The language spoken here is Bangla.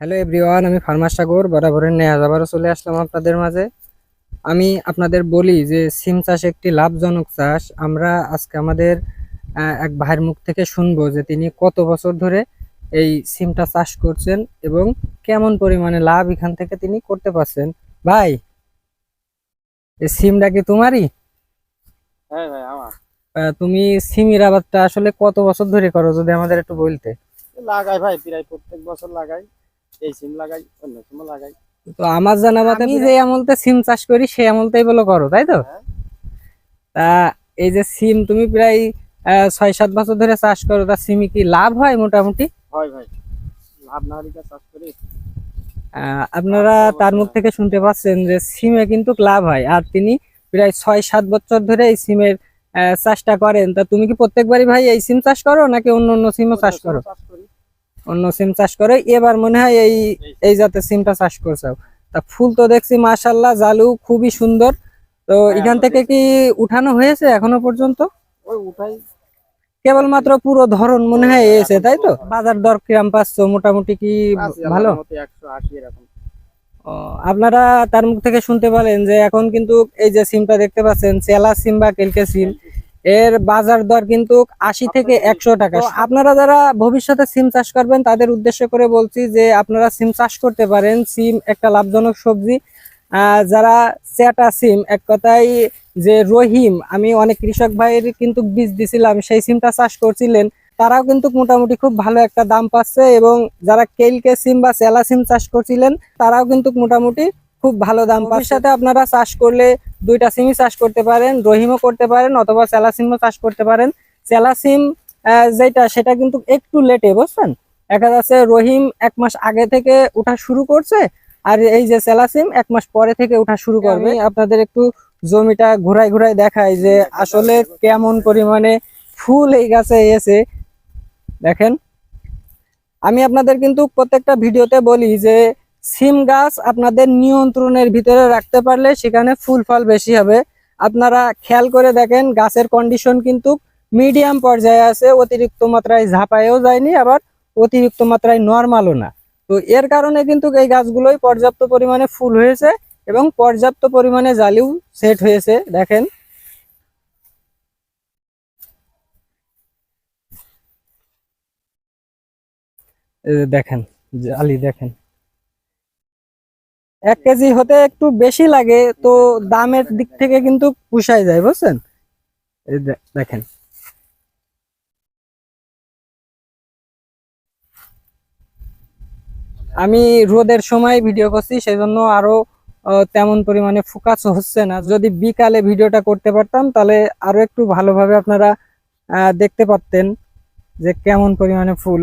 হ্যালো এভরিওয়ান আমি ফার্মার সাগর বরাবরের নেয়া আবারও চলে আসলাম আপনাদের মাঝে। আমি আপনাদের বলি যে সিম চাষ একটি লাভজনক চাষ। আমরা আজকে আমাদের এক ভাইয়ের মুখ থেকে শুনব যে তিনি কত বছর ধরে এই সিমটা চাষ করছেন এবং কেমন পরিমাণে লাভ এখান থেকে তিনি করতে পারছেন। ভাই এই সিমটা কি তোমারই? হ্যাঁ ভাই আমার। আহ, তুমি সিমির আবাদটা আসলে কত বছর ধরে করো যদি আমাদের একটু বলতে? লাগাই ভাই প্রায় প্রত্যেক বছর লাগাই। এই সিম লাগাই অন্য সিমও লাগাই। তো আমার জানা মতে আমি যে আমলতে সিম চাষ করি সেই আমলতেই বলো করো তাই তো? হ্যাঁ। তা এই যে সিম তুমি প্রায় আহ, ছয় সাত বছর ধরে চাষ করো তা সিমি কি লাভ হয় মোটামুটি? হয় ভাই। লাভ না হলে চাষ করি? আহ, আপনারা তার মুখ থেকে শুনতে পাচ্ছেন যে সিমে কিন্তু লাভ হয় আর তিনি প্রায় ছয় সাত বছর ধরে এই সিমের আহ, চাষটা করেন। তা তুমি কি প্রত্যেকবারই ভাই এই সিম চাষ করো নাকি অন্য অন্য সিমও চাষ করো? চাষ করি অন্য সিম চাষ করে। এবার মনে হয় এই এই জাতের সিমটা চাষ করছ। তা ফুল তো দেখছি মাশাল্লাহ জালু খুবই সুন্দর। তো হ্যাঁ, এখান থেকে কি উঠানো হয়েছে এখনও পর্যন্ত? কেবলমাত্র পুরো ধরন মনে হয় এসে তাই তো? বাজার দর কিরাম পাচ্ছ মোটামুটি কি ভালো? আপনারা তার মুখ থেকে শুনতে পারেন যে এখন কিন্তু এই যে সিমটা দেখতে পাচ্ছেন চেলা সিম বা কেলকে সিম। এর বাজার দর কিন্তু আশি থেকে একশো টাকা। আপনারা যারা ভবিষ্যতে সিম চাষ করবেন তাদের উদ্দেশ্য করে বলছি যে আপনারা সিম চাষ করতে পারেন। সিম একটা লাভজনক সবজি। যারা চেটা সিম এক কথায় যে রহিম আমি অনেক কৃষক ভাইয়ের কিন্তু বীজ দিছিলাম সেই সিমটা চাষ করছিলেন। তারাও কিন্তু মোটামুটি খুব ভালো একটা দাম পাচ্ছে এবং যারা কেলকে সিম বা চেলা সিম চাষ করছিলেন তারাও কিন্তু মোটামুটি খুব ভালো দাম পাচ্ছে। সাথে আপনারা চাষ করলে দুইটা সিমই চাষ করতে পারেন রহিমও করতে পারেন অথবা চেলা সিমও চাষ করতে পারেন। চেলা সিম যেটা সেটা কিন্তু একটু লেটে বুঝছেন? দেখা যাচ্ছে রহিম এক মাস আগে থেকে উঠা শুরু করছে আর এই যে চেলা সিম এক মাস পরে থেকে উঠা শুরু করবে। আপনাদের একটু জমিটা ঘুরাই ঘুরাই দেখায় যে আসলে কেমন পরিমাণে ফুল এই গাছে এসে। দেখেন আমি আপনাদের কিন্তু প্রত্যেকটা ভিডিওতে বলি যে সিম গাছ আপনাদের নিয়ন্ত্রণের ভিতরে রাখতে পারলে সেখানে ফুল ফল বেশি হবে। আপনারা খেয়াল করে দেখেন, গাছের কন্ডিশন কিন্তু মিডিয়াম পর্যায়ে আছে, অতিরিক্ত মাত্রায় ঝাঁপায়ও যায়নি, আবার অতিরিক্ত মাত্রায় নর্মালও না। তো এর কারণে কিন্তু এই গাছগুলোই পর্যাপ্ত পরিমাণে ফুল হয়েছে এবং পর্যাপ্ত পরিমাণে জালিও সেট হয়েছে, দেখেন। দেখেন, জালি দেখেন। এক কেজি হতে একটু বেশি লাগে, তো দামের দিক থেকে কিন্তু পুষাই যায়, বুঝছেন? দেখেন। আমি রোদের সময় ভিডিও করছি সেই জন্য আরও তেমন পরিমাণে ফোকাস হচ্ছে না। যদি বিকালে ভিডিওটা করতে পারতাম, তাহলে আরও একটু ভালোভাবে আপনারা দেখতে পারতেন যে কেমন পরিমাণে ফুল।